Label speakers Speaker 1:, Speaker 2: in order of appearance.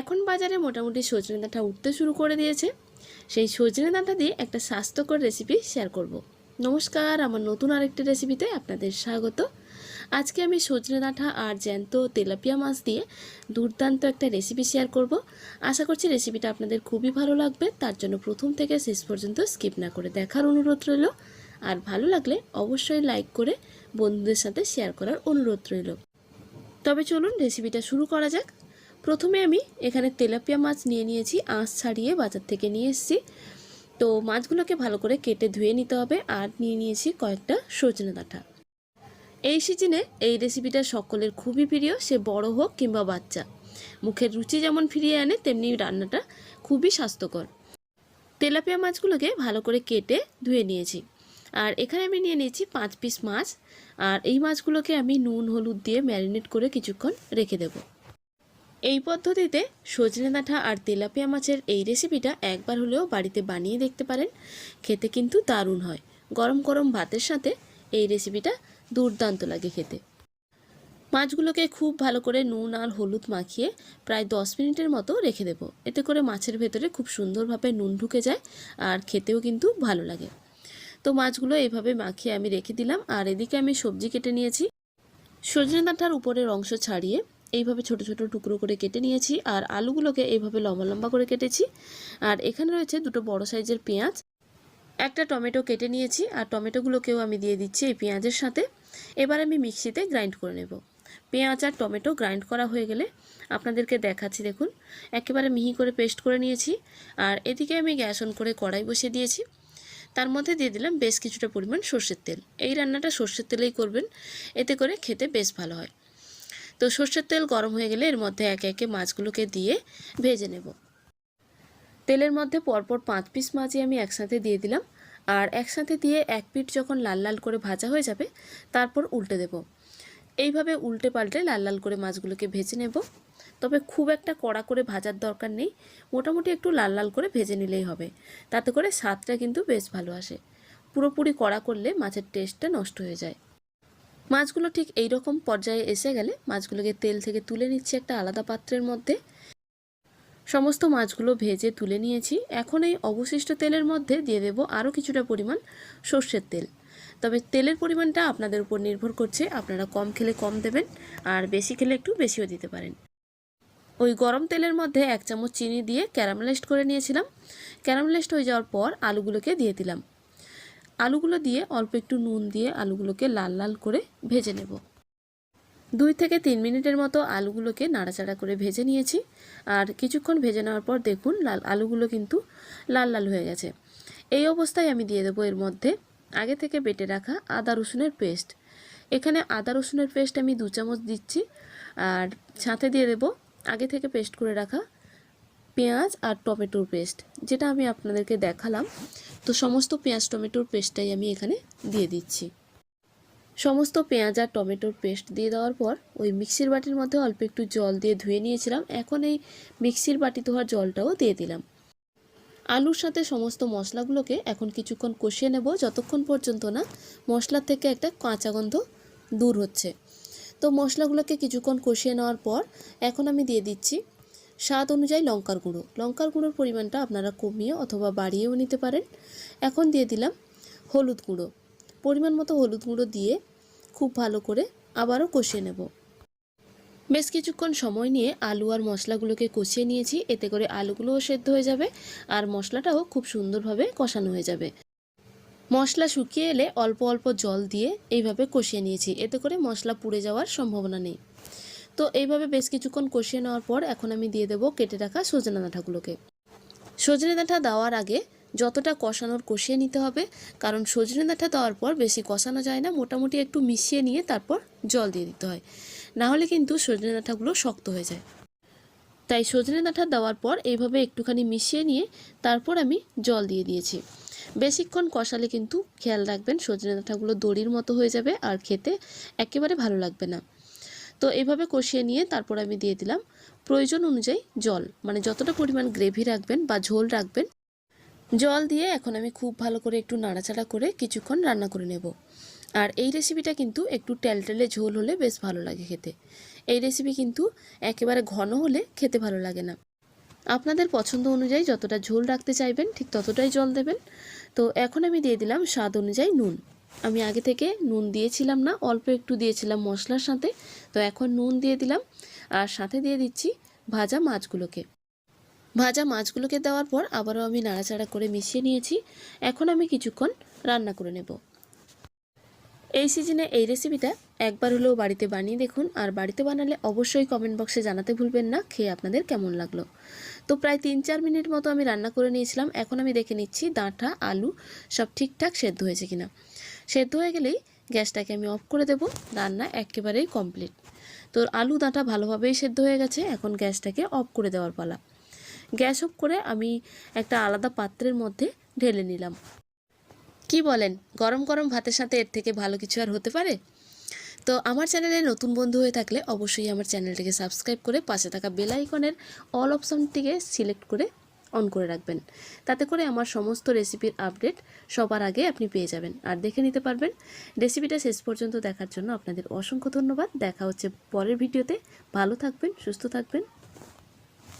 Speaker 1: এখন বাজারে মোটামুটি সজনে ডাঁটা উঠতে শুরু করে দিয়েছে। সেই সজনে ডাঁটা দিয়ে একটা স্বাস্থ্যকর রেসিপি শেয়ার করব। নমস্কার, আমার নতুন আরেকটি রেসিপিতে আপনাদের স্বাগত। আজকে আমি সজনে ডাঁটা আর জ্যান্ত তেলাপিয়া মাছ দিয়ে দুর্দান্ত একটা রেসিপি শেয়ার করব। আশা করছি রেসিপিটা আপনাদের খুবই ভালো লাগবে। তার জন্য প্রথম থেকে শেষ পর্যন্ত স্কিপ না করে দেখার অনুরোধ রইল। আর ভালো লাগলে অবশ্যই লাইক করে বন্ধুদের সাথে শেয়ার করার অনুরোধ রইল। তবে চলুন রেসিপিটা শুরু করা যাক। প্রথমে আমি এখানে তেলাপিয়া মাছ নিয়ে নিয়েছি, আঁশ ছাড়িয়ে বাজার থেকে নিয়ে এসেছি। তো মাছগুলোকে ভালো করে কেটে ধুয়ে নিতে হবে আর নিয়ে নিয়েছি কয়েকটা সজনে ডাঁটা। এই সিজনে এই রেসিপিটা সকলের খুবই প্রিয়, সে বড় হোক কিংবা বাচ্চা। মুখের রুচি যেমন ফিরিয়ে আনে, তেমনি রান্নাটা খুবই স্বাস্থ্যকর। তেলাপিয়া মাছগুলোকে ভালো করে কেটে ধুয়ে নিয়েছি। আর এখানে আমি নিয়ে নিয়েছি পাঁচ পিস মাছ। আর এই মাছগুলোকে আমি নুন, হলুদ দিয়ে ম্যারিনেট করে কিছুক্ষণ রেখে দেব। এই পদ্ধতিতে সজনে ডাঁটা আর তেলাপিয়া মাছের এই রেসিপিটা একবার হলেও বাড়িতে বানিয়ে দেখতে পারেন। খেতে কিন্তু দারুণ হয়। গরম গরম ভাতের সাথে এই রেসিপিটা দুর্দান্ত লাগে খেতে। মাছগুলোকে খুব ভালো করে নুন আর হলুদ মাখিয়ে প্রায় দশ মিনিটের মতো রেখে দেবো। এতে করে মাছের ভেতরে খুব সুন্দরভাবে নুন ঢুকে যায় আর খেতেও কিন্তু ভালো লাগে। তো মাছগুলো এইভাবে মাখিয়ে আমি রেখে দিলাম আর এদিকে আমি সবজি কেটে নিয়েছি। সজনে ডাঁটার উপরের অংশ ছাড়িয়ে এইভাবে ছোট ছোট টুকরো করে কেটে নিয়েছি আর আলুগুলোকে এইভাবে লম্বা লম্বা করে কেটেছি। আর এখানে রয়েছে দুটো বড় সাইজের পেঁয়াজ। একটা টমেটো কেটে নিয়েছি আর টমেটোগুলোকেও আমি দিয়ে দিচ্ছি এই পেঁয়াজের সাথে। এবার আমি মিক্সিতে গ্রাইন্ড করে নেব। পেঁয়াজ আর টমেটো গ্রাইন্ড করা হয়ে গেলে আপনাদেরকে দেখাচ্ছি দেখুন। একেবারে মিহি করে পেস্ট করে নিয়েছি আর এদিকে আমি গ্যাস অন করে কড়াই বসিয়ে দিয়েছি। তার মধ্যে দিয়ে দিলাম বেশ কিছুটা পরিমাণ সর্ষের তেল। এই রান্নাটা সর্ষের তেলেই করবেন। এতে করে খেতে বেশ ভালো হয়। তো সর্ষের তেল গরম হয়ে গেলে এর মধ্যে একে একে মাছগুলোকে দিয়ে ভেজে নেব। তেলের মধ্যে পরপর পাঁচ পিস মাছই আমি একসাথে দিয়ে দিলাম। আর একসাথে দিয়ে এক পিঠ যখন লাল লাল করে ভাজা হয়ে যাবে, তারপর উল্টে দেব। এইভাবে উল্টে পাল্টে লাল লাল করে মাছগুলোকে ভেজে নেব। তবে খুব একটা কড়া করে ভাজার দরকার নেই, মোটামুটি একটু লাল লাল করে ভেজে নিলেই হবে। তাতে করে স্বাদটা কিন্তু বেশ ভালো আসে। পুরোপুরি কড়া করলে মাছের টেস্টটা নষ্ট হয়ে যায়। মাছগুলো ঠিক এই রকম পর্যায়ে এসে গেলে মাছগুলোকে তেল থেকে তুলে নিচ্ছি একটা আলাদা পাত্রের মধ্যে। সমস্ত মাছগুলো ভেজে তুলে নিয়েছি। এখন এই অবশিষ্ট তেলের মধ্যে দিয়ে দেব আরও কিছুটা পরিমাণ সর্ষের তেল। তবে তেলের পরিমাণটা আপনাদের উপর নির্ভর করছে, আপনারা কম খেলে কম দেবেন আর বেশি খেলে একটু বেশিও দিতে পারেন। ওই গরম তেলের মধ্যে এক চামচ চিনি দিয়ে ক্যারামেলাইজড করে নিয়েছিলাম। ক্যারামেলাইজড হয়ে যাওয়ার পর আলুগুলোকে দিয়ে দিলাম। আলুগুলো দিয়ে অল্প একটু নুন দিয়ে আলুগুলোকে লাল লাল করে ভেজে নেব। দুই থেকে তিন মিনিটের মতো আলুগুলোকে নাড়াচাড়া করে ভেজে নিয়েছি। আর কিছুক্ষণ ভেজে নেওয়ার পর দেখুন, লাল আলুগুলো কিন্তু লাল লাল হয়ে গেছে। এই অবস্থায় আমি দিয়ে দেবো এর মধ্যে আগে থেকে বেটে রাখা আদা রসুনের পেস্ট। এখানে আদা রসুনের পেস্ট আমি দু চামচ দিচ্ছি। আর সাথে দিয়ে দেবো আগে থেকে পেস্ট করে রাখা পেঁয়াজ আর টমেটোর পেস্ট, যেটা আমি আপনাদেরকে দেখালাম। তো সমস্ত পেঁয়াজ, টমেটোর পেস্টটাই আমি এখানে দিয়ে দিচ্ছি। সমস্ত পেঁয়াজ আর টমেটোর পেস্ট দিয়ে দেওয়ার পর ওই মিক্সির বাটির মধ্যে অল্প একটু জল দিয়ে ধুয়ে নিয়েছিলাম। এখন এই মিক্সির বাটি ধোয়ার জলটাও দিয়ে দিলাম। আলুর সাথে সমস্ত মশলাগুলোকে এখন কিছুক্ষণ কষিয়ে নেব, যতক্ষণ পর্যন্ত না মশলার থেকে একটা কাঁচা গন্ধ দূর হচ্ছে। তো মশলাগুলোকে কিছুক্ষণ কষিয়ে নেওয়ার পর এখন আমি দিয়ে দিচ্ছি স্বাদ অনুযায়ী লঙ্কার গুঁড়ো। লঙ্কার গুঁড়োর পরিমাণটা আপনারা কমিয়ে অথবা বাড়িয়েও নিতে পারেন। এখন দিয়ে দিলাম হলুদ গুঁড়ো। পরিমাণ মতো হলুদ গুঁড়ো দিয়ে খুব ভালো করে আবারও কষিয়ে নেব। বেশ কিছুক্ষণ সময় নিয়ে আলু আর মশলাগুলোকে কষিয়ে নিয়েছি। এতে করে আলুগুলোও সেদ্ধ হয়ে যাবে আর মশলাটাও খুব সুন্দরভাবে কষানো হয়ে যাবে। মশলা শুকিয়ে এলে অল্প অল্প জল দিয়ে এইভাবে কষিয়ে নিয়েছি। এতে করে মশলা পুড়ে যাওয়ার সম্ভাবনা নেই। তো এইভাবে বেশ কিছুক্ষণ কষিয়ে নেওয়ার পর এখন আমি দিয়ে দেবো কেটে রাখা সজনে ডাঁটাগুলোকে সজনে ডাঁটা দেওয়ার আগে যতটা কষানোর কষিয়ে নিতে হবে, কারণ সজনে ডাঁটা দেওয়ার পর বেশি কষানো যায় না, মোটামুটি একটু মিশিয়ে নিয়ে তারপর জল দিয়ে দিতে হয়। না হলে কিন্তু সজনে ডাঁটাগুলো শক্ত হয়ে যায়। তাই সজনে ডাঁটা দেওয়ার পর এইভাবে একটুখানি মিশিয়ে নিয়ে তারপর আমি জল দিয়ে দিয়েছি। বেশিক্ষণ কষালে কিন্তু খেয়াল রাখবেন সজনে ডাঁটাগুলো দড়ির মতো হয়ে যাবে আর খেতে একেবারে ভালো লাগবে না। তো এইভাবে কষিয়ে নিয়ে তারপর আমি দিয়ে দিলাম প্রয়োজন অনুযায়ী জল। মানে যতটা পরিমাণ গ্রেভি রাখবেন বা ঝোল রাখবেন, জল দিয়ে এখন আমি খুব ভালো করে একটু নাড়াচাড়া করে কিছুক্ষণ রান্না করে নেব। আর এই রেসিপিটা কিন্তু একটু টেলটেলে ঝোল হলে বেশ ভালো লাগে খেতে। এই রেসিপি কিন্তু একেবারে ঘন হলে খেতে ভালো লাগে না। আপনাদের পছন্দ অনুযায়ী যতটা ঝোল রাখতে চাইবেন ঠিক ততটাই জল দেবেন। তো এখন আমি দিয়ে দিলাম স্বাদ অনুযায়ী নুন। আমি আগে থেকে নুন দিয়েছিলাম না, অল্প একটু দিয়েছিলাম মশলার সাথে। তো এখন নুন দিয়ে দিলাম আর সাথে দিয়ে দিচ্ছি ভাজা মাছগুলোকে। ভাজা মাছগুলোকে দেওয়ার পর আবারও আমি নাড়াচাড়া করে মিশিয়ে নিয়েছি। এখন আমি কিছুক্ষণ রান্না করে নেব। এই সিজনে এই রেসিপিটা একবার হলেও বাড়িতে বানিয়ে দেখুন আর বাড়িতে বানালে অবশ্যই কমেন্ট বক্সে জানাতে ভুলবেন না, খেয়ে আপনাদের কেমন লাগল। তো প্রায় তিন চার মিনিট মতো আমি রান্না করে নিয়েছিলাম। এখন আমি দেখে নিচ্ছি ডাঁটা, আলু সব ঠিকঠাক সেদ্ধ হয়েছে কিনা। সেদ্ধ হয়ে গেলেই গ্যাসটাকে আমি অফ করে দেব। রান্না একেবারেই কমপ্লিট তো আলু ডাঁটা ভালোভাবেই সেদ্ধ হয়ে গেছে, এখন গ্যাসটাকে অফ করে দেওয়ার পালা। গ্যাস অফ করে আমি একটা আলাদা পাত্রের মধ্যে ঢেলে নিলাম। কি বলেন, গরম গরম ভাতের সাথে এর থেকে ভালো কিছু আর হতে পারে? তো আমার চ্যানেলে নতুন বন্ধু হয়ে থাকলে অবশ্যই আমার চ্যানেলটিকে সাবস্ক্রাইব করে পাশে থাকা বেল আইকনের অল অপশনটিকে সিলেক্ট করে অন করে রাখবেন। তাতে করে আমার সমস্ত রেসিপির আপডেট সবার আগে আপনি পেয়ে যাবেন। আর দেখে নিতে পারবেন। রেসিপিটা শেষ পর্যন্ত দেখার জন্য আপনাদের অসংখ্য ধন্যবাদ। দেখা হচ্ছে পরের ভিডিওতে। ভালো থাকবেন, সুস্থ থাকবেন।